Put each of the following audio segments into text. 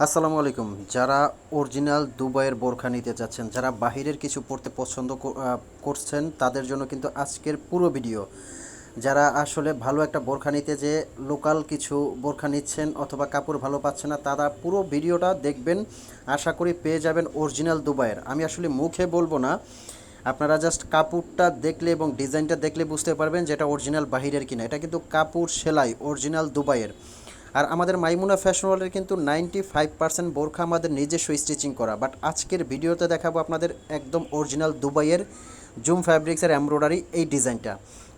আসসালামু আলাইকুম। যারা অরিজিনাল দুবাইয়ের বোরখা নিতে চাচ্ছেন, যারা বাহিরের কিছু পড়তে পছন্দ করছেন, তাদের জন্য কিন্তু আজকের পুরো ভিডিও। যারা আসলে ভালো একটা বোরখা নিতে যে লোকাল কিছু বোরখা নিচ্ছেন অথবা কাপড় ভালো পাচ্ছে না, তারা পুরো ভিডিওটা দেখবেন। আশা করি পেয়ে যাবেন অরিজিনাল দুবাইয়ের। আমি আসলে মুখে বলব না, আপনারা জাস্ট কাপড়টা দেখলে এবং ডিজাইনটা দেখলে বুঝতে পারবেন যেটা অরিজিনাল বাহিরের কিনা। এটা কিন্তু কাপড় সেলাই, অরিজিনাল দুবাইয়ের। আর আমাদের মাইমুনা ফ্যাশন ওয়ার্ল্ডের কিন্তু নাইনটি ফাইভ পার্সেন্ট বোরখা আমাদের নিজস্ব স্টিচিং করা। বাট আজকের ভিডিওতে দেখাবো আপনাদের একদম অরিজিনাল দুবাইয়ের জুম ফ্যাব্রিক্সের এমব্রয়ডারি এই ডিজাইনটা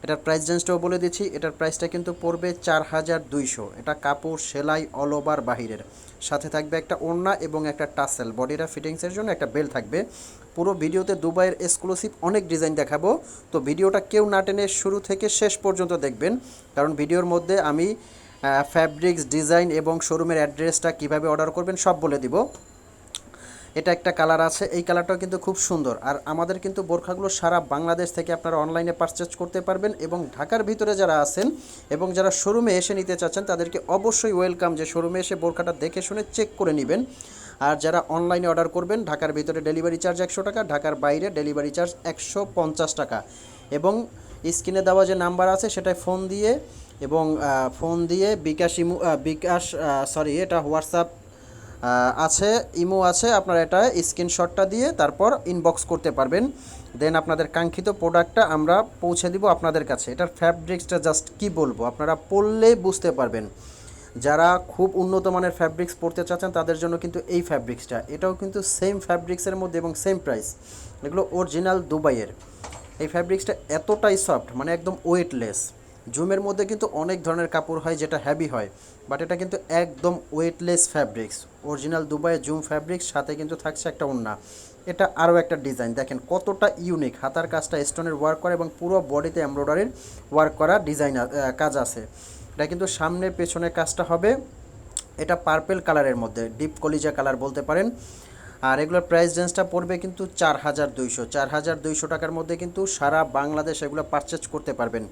এটার প্রাইস রেঞ্জটাও বলে দিচ্ছি। এটার প্রাইসটা কিন্তু পড়বে চার হাজার দুইশো। এটা কাপড়, সেলাই অল ওভার বাহিরের। সাথে থাকবে একটা ওড়না এবং একটা টাসেল বডিটা ফিটিংসের জন্য একটা বেল থাকবে। পুরো ভিডিওতে দুবাইয়ের এক্সক্লুসিভ অনেক ডিজাইন দেখাবো। তো ভিডিওটা কেউ না টেনে শুরু থেকে শেষ পর্যন্ত দেখবেন। কারণ ভিডিওর মধ্যে আমি ফ্যাব্রিক্স ডিজাইন এবং শোরুমের অ্যাড্রেসটা কীভাবে অর্ডার করবেন সব বলে দিব। এটা একটা কালার আছে, এই কালারটাও কিন্তু খুব সুন্দর। আর আমাদের কিন্তু বোরখাগুলো সারা বাংলাদেশ থেকে আপনারা অনলাইনে পারচেজ করতে পারবেন এবং ঢাকার ভিতরে যারা আছেন এবং যারা শোরুমে এসে নিতে চাচ্ছেন, তাদেরকে অবশ্যই ওয়েলকাম যে শোরুমে এসে বোরখাটা দেখে শুনে চেক করে নেবেন। আর যারা অনলাইনে অর্ডার করবেন, ঢাকার ভিতরে ডেলিভারি চার্জ একশো টাকা, ঢাকার বাইরে ডেলিভারি চার্জ একশো পঞ্চাশ টাকা। এবং স্ক্রিনে দেওয়া যে নাম্বার আছে, সেটায় ফোন দিয়ে এবং ফোন দিয়ে বিকাশ ইমু বিকাশ সরি এটা হোয়াটসঅ্যাপ আছে, ইমো আছে, আপনারা এটা স্ক্রিনশটটা দিয়ে তারপর ইনবক্স করতে পারবেন। দেন আপনাদের কাঙ্ক্ষিত প্রোডাক্টটা আমরা পৌঁছে দিব আপনাদের কাছে। এটার ফ্যাব্রিক্সটা জাস্ট কি বলব? আপনারা পরলে বুঝতে পারবেন। যারা খুব উন্নত মানের ফ্যাব্রিক্স পরতে চাচ্ছেন, তাদের জন্য কিন্তু এই ফ্যাব্রিক্সটা এটাও কিন্তু সেম ফ্যাব্রিক্সের মধ্যে এবং সেম প্রাইস এগুলো অরিজিনাল দুবাইয়ের। এই ফ্যাব্রিক্সটা এতটাই সফট মানে একদম ওয়েটলেস জুমের মধ্যে কিন্তু অনেক ধরনের কাপড় হয় যেটা হ্যাভি হয় বাট এটা কিন্তু একদম ওয়েটলেস ফ্যাব্রিক্স অরিজিনাল দুবাইয়ের জুম ফ্যাব্রিক্স সাথে কিন্তু থাকছে একটা ওড়না। এটা আরও একটা ডিজাইন দেখেন কতটা ইউনিক হাতার কাজটা স্টোনের ওয়ার্ক করা এবং পুরো বডিতে এমব্রয়ডারির ওয়ার্ক করা ডিজাইন কাজ আছে। এটা কিন্তু সামনে পেছনের কাজটা হবে, এটা পার্পেল কালারের মধ্যে ডিপ কলিজা কালার বলতে পারেন। আর এগুলোর প্রাইস রেঞ্জটা পড়বে কিন্তু চার হাজার দুইশো। চার হাজার দুইশো টাকার মধ্যে কিন্তু সারা বাংলাদেশ এগুলো পারচেজ করতে পারবেন।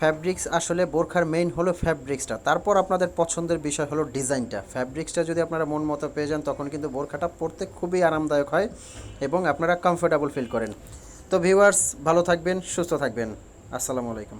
ফ্যাব্রিক্স আসলে বোরখার মেইন হলো ফ্যাব্রিক্সটা তারপর আপনাদের পছন্দের বিষয় হলো ডিজাইনটা ফ্যাব্রিক্সটা যদি আপনারা মন মতো পেয়ে যান, তখন কিন্তু বোরখাটা পরতে খুবই আরামদায়ক হয় এবং আপনারা কমফোর্টেবল ফিল করেন। তো ভিউয়ার্স ভালো থাকবেন, সুস্থ থাকবেন। আসসালামু আলাইকুম।